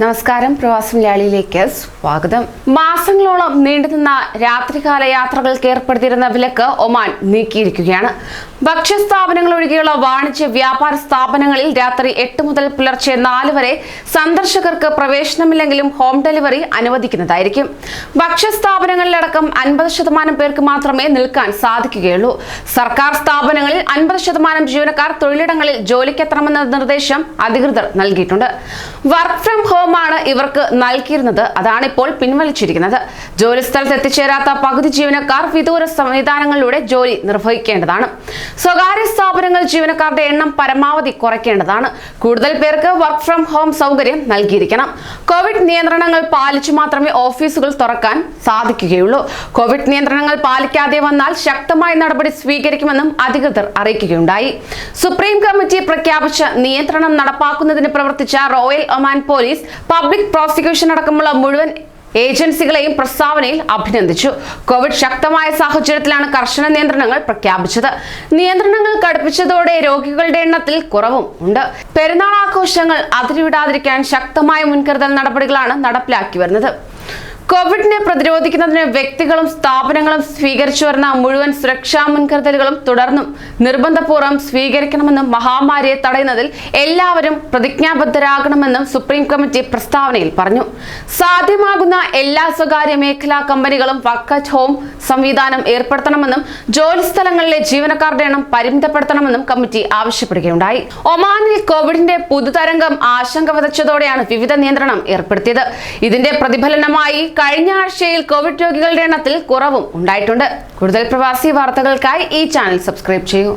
നമസ്കാരം പ്രവാസം ലാളിയിലേക്ക് സ്വാഗതം. മാസങ്ങളോളം നീണ്ടുനിന്ന രാത്രികാല യാത്രകൾക്ക് ഏർപ്പെടുത്തിയിരുന്ന വിലക്ക് ഒമാൻ നീക്കിയിരിക്കുകയാണ്. ഭക്ഷ്യസ്ഥാപനങ്ങൾ ഒഴികെയുള്ള വാണിജ്യ വ്യാപാര സ്ഥാപനങ്ങളിൽ രാത്രി എട്ട് മുതൽ പുലർച്ചെ നാല് വരെ സന്ദർശകർക്ക് പ്രവേശനമില്ലെങ്കിലും ഹോം ഡെലിവറി അനുവദിക്കുന്നതായിരിക്കും. ഭക്ഷ്യസ്ഥാപനങ്ങളിലടക്കം അൻപത് ശതമാനം പേർക്ക് മാത്രമേ നിൽക്കാൻ സാധിക്കുകയുള്ളൂ. സർക്കാർ സ്ഥാപനങ്ങളിൽ അൻപത് ശതമാനം ജീവനക്കാർ തൊഴിലിടങ്ങളിൽ ജോലിക്കെത്തണമെന്ന നിർദ്ദേശം അധികൃതർ നൽകിയിട്ടുണ്ട്. വർക്ക് ഫ്രം ഹോം ആണ് ഇവർക്ക് നൽകിയിരുന്നത്. അതാണ് ഇപ്പോൾ പിൻവലിച്ചിരിക്കുന്നത്. ജോലിസ്ഥലത്ത് എത്തിച്ചേരാത്ത പകുതി ജീവനക്കാർ വിദൂര സംവിധാനങ്ങളിലൂടെ ജോലി നിർവഹിക്കേണ്ടതാണ്. സ്വകാര്യ സ്ഥാപനങ്ങൾ ജീവനക്കാരുടെ എണ്ണം പരമാവധി കുറയ്ക്കേണ്ടതാണ്. കൂടുതൽ പേർക്ക് വർക്ക് ഫ്രം ഹോം സൗകര്യം നൽകിയിരിക്കണം. കോവിഡ് നിയന്ത്രണങ്ങൾ പാലിച്ചു മാത്രമേ ഓഫീസുകൾ തുറക്കാൻ സാധിക്കുകയുള്ളൂ. കോവിഡ് നിയന്ത്രണങ്ങൾ പാലിക്കാതെ വന്നാൽ ശക്തമായ നടപടി സ്വീകരിക്കുമെന്നും അധികൃതർ അറിയിക്കുകയുണ്ടായി. സുപ്രീം കമ്മിറ്റി പ്രഖ്യാപിച്ച നിയന്ത്രണം നടപ്പാക്കുന്നതിന് പ്രവർത്തിച്ച royal Oman police public prosecution അടക്കമുള്ള മുഴുവൻ ഏജൻസികളെയും പ്രസ്താവനയിൽ അഭിനന്ദിച്ചു. കോവിഡ് ശക്തമായ സാഹചര്യത്തിലാണ് കർശന നിയന്ത്രണങ്ങൾ പ്രഖ്യാപിച്ചത്. നിയന്ത്രണങ്ങൾ കടുപ്പിച്ചതോടെ രോഗികളുടെ എണ്ണത്തിൽ കുറവും ഉണ്ട്. പെരുന്നാൾ ആഘോഷങ്ങൾ അതിരുവിടാതിരിക്കാൻ ശക്തമായ മുൻകരുതൽ നടപടികളാണ് നടപ്പിലാക്കി വരുന്നത്. കോവിഡിനെ പ്രതിരോധിക്കുന്നതിന് വ്യക്തികളും സ്ഥാപനങ്ങളും സ്വീകരിച്ചു വരുന്ന മുഴുവൻ സുരക്ഷാ മുൻകരുതലുകളും തുടർന്നും നിർബന്ധപൂർവം സ്വീകരിക്കണമെന്നും മഹാമാരിയെ തടയുന്നതിൽ എല്ലാവരും പ്രതിജ്ഞാബദ്ധരാകണമെന്നും സുപ്രീം കമ്മിറ്റി പ്രസ്താവനയിൽ പറഞ്ഞു. സാധ്യമാകുന്ന എല്ലാ സ്വകാര്യ മേഖലാ കമ്പനികളും വർക്ക് അറ്റ് ഹോം സംവിധാനം ഏർപ്പെടുത്തണമെന്നും ജോലിസ്ഥലങ്ങളിലെ ജീവനക്കാരുടെ എണ്ണം പരിമിതപ്പെടുത്തണമെന്നും കമ്മിറ്റി ആവശ്യപ്പെടുകയുണ്ടായി. ഒമാനിൽ കോവിഡിന്റെ പുതുതരംഗം ആശങ്ക വിതച്ചതോടെയാണ് വിവിധ നിയന്ത്രണം ഏർപ്പെടുത്തിയത്. ഇതിന്റെ പ്രതിഫലനമായി കഴിഞ്ഞ ആഴ്ചയിൽ കോവിഡ് രോഗികളുടെ എണ്ണത്തിൽ കുറവും ഉണ്ടായിട്ടുണ്ട്. കൂടുതൽ പ്രവാസി വാർത്തകൾക്കായി ഈ ചാനൽ സബ്സ്ക്രൈബ് ചെയ്യൂ.